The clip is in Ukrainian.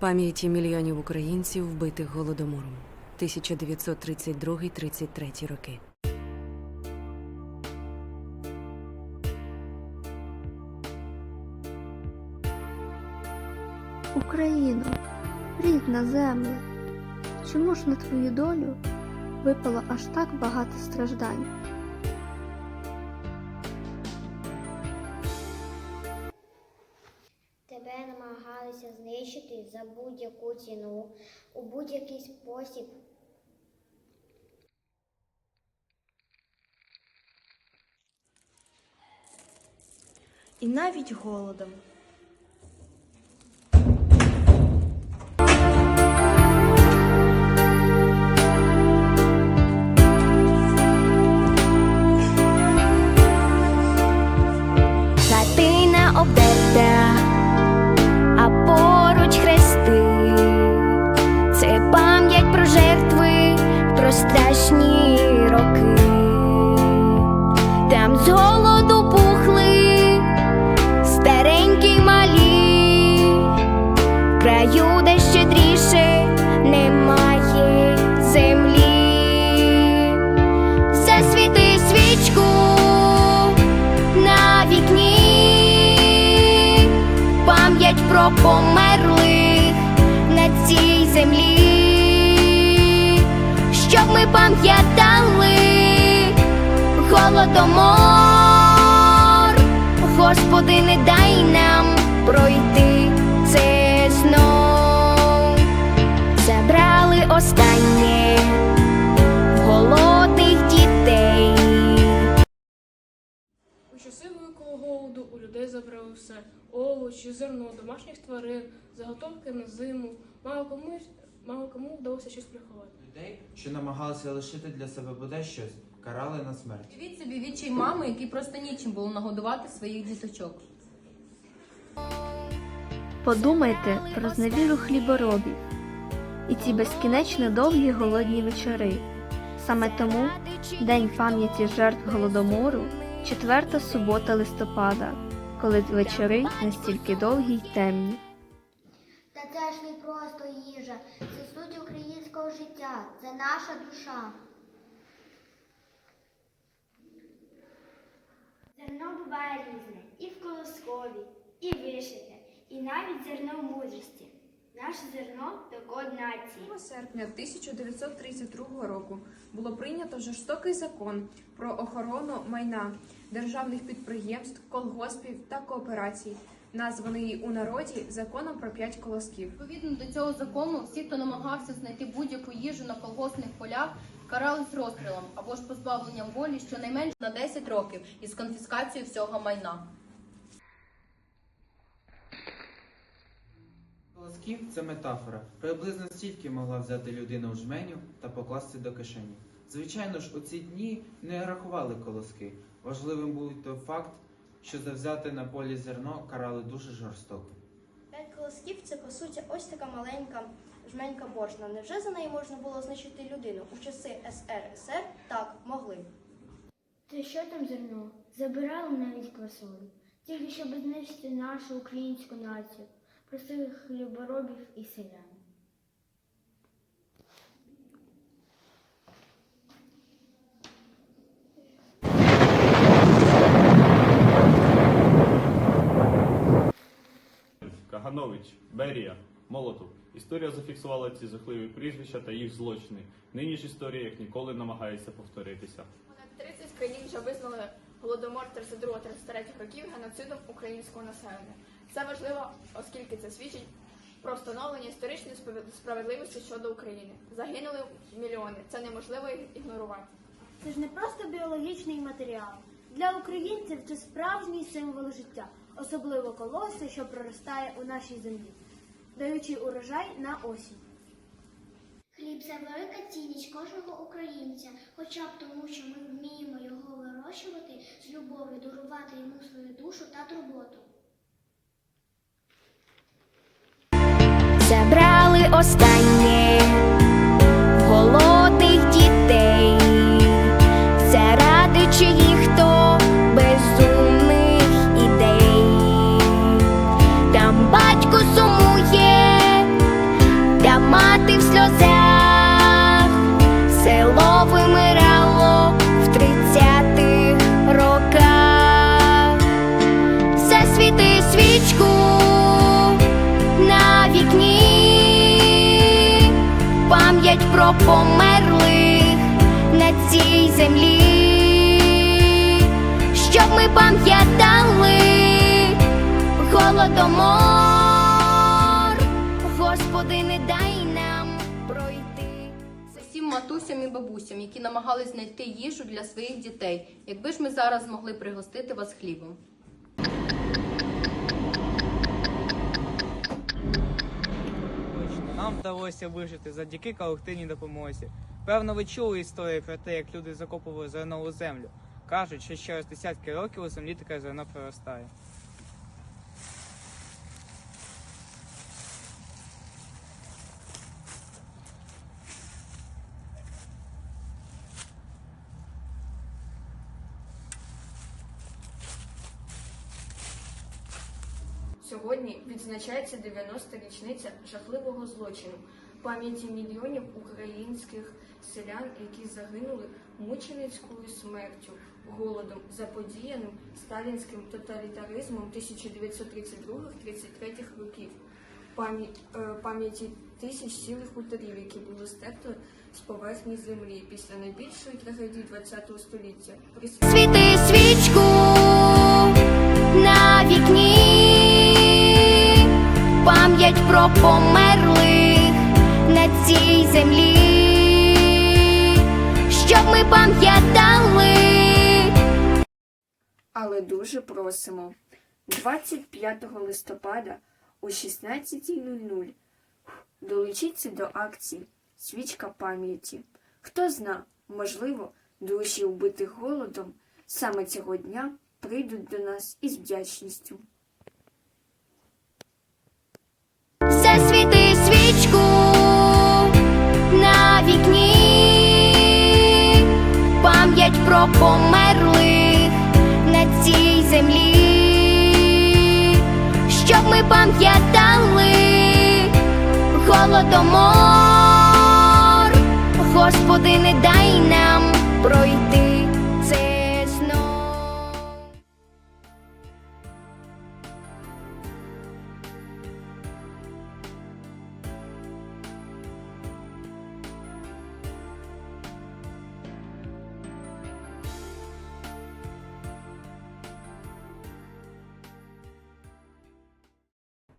Пам'яті мільйонів українців, вбитих голодомором. 1932-33 роки. Україно, рідна земля, чому ж на твою долю випало аж так багато страждань? Знищити за будь-яку ціну, у будь-який спосіб. І навіть голодом. Краю, де щедріше немає землі. Засвіти свічку на вікні, пам'ять про померлих на цій землі, щоб ми пам'ятали голодомор, Господи, не дай нам пройти овочі, зерно, домашніх тварин, заготовки на зиму. Мало кому, мало кому вдалося щось приховати. Людей, що намагалися лишити для себе бодай щось, карали на смерть. Уявіть собі відчай мами, які просто нічим було нагодувати своїх діточок. Подумайте про зневіру хліборобів і ці безкінечно довгі голодні вечори. Саме тому День пам'яті жертв голодомору, четверта субота листопада, коли вечори настільки довгі й темні. Та це ж не просто їжа, це суть українського життя, це наша душа. Зерно буває різне і в колоскові, і вишите, і навіть зерно мудрості. Наше зерно нації. 7 серпня 1932 року було прийнято жорстокий закон про охорону майна державних підприємств, колгоспів та кооперацій, названий у народі законом про п'ять колосків. Відповідно до цього закону, всі, хто намагався знайти будь-яку їжу на колгоспних полях, карались розстрілом або ж позбавленням волі щонайменше на 10 років із конфіскацією всього майна. Колосків це метафора. Приблизно стільки могла взяти людина у жменю та покласти до кишені. Звичайно ж, у ці дні не рахували колоски. Важливим був той факт, що за взяте на полі зерно карали дуже жорстоко. П'ять колосків це по суті ось така маленька жменька борошна. Невже за неї можна було знищити людину? У часи СРСР так могли. Та що там зерно? Забирали навіть квасолю, тільки щоб знищити нашу українську націю, простих хліборобів і селян. Каганович, Берія, Молотов. Історія зафіксувала ці жахливі прізвища та їх злочини. Нині ж історія як ніколи намагається повторитися. Понад 30 країн вже визнали голодомор 32-33 років геноцидом українського населення. Це важливо, оскільки це свідчить про встановлення історичної справедливості щодо України. Загинули мільйони. Це неможливо ігнорувати. Це ж не просто біологічний матеріал. Для українців це справжній символ життя, особливо колоси, що проростає у нашій землі, даючи урожай на осінь. Хліб це велика цінність кожного українця, хоча б тому, що ми вміємо його вирощувати з любов'ю, дарувати йому свою душу та турботу. Про померлих на цій землі, щоб ми пам'ятали голодомор, Господи, не дай нам пройти. Всім матусям і бабусям, які намагались знайти їжу для своїх дітей. Якби ж ми зараз змогли пригостити вас хлібом. Нам вдалося вижити завдяки колективній допомозі. Певно, ви чули історії про те, як люди закопували зерно у землю. Кажуть, що через десятки років у землі таке зерно проростає. Сьогодні відзначається 90-та річниця жахливого злочину пам'яті мільйонів українських селян, які загинули мученицькою смертю, голодом, заподіяним сталінським тоталітаризмом 1932-33 років. Е, Пам'яті тисяч цілих хуторів, які були стерто з поверхні землі після найбільшої трагедії ХХ століття. Світи свічку на вікні, пам'ять про померлих на цій землі, щоб ми пам'ятали. Але дуже просимо 25 листопада о 16.00 долучіться до акції Свічка пам'яті. Хто зна, можливо, душі вбитих голодом саме цього дня прийдуть до нас із вдячністю. Голодомор,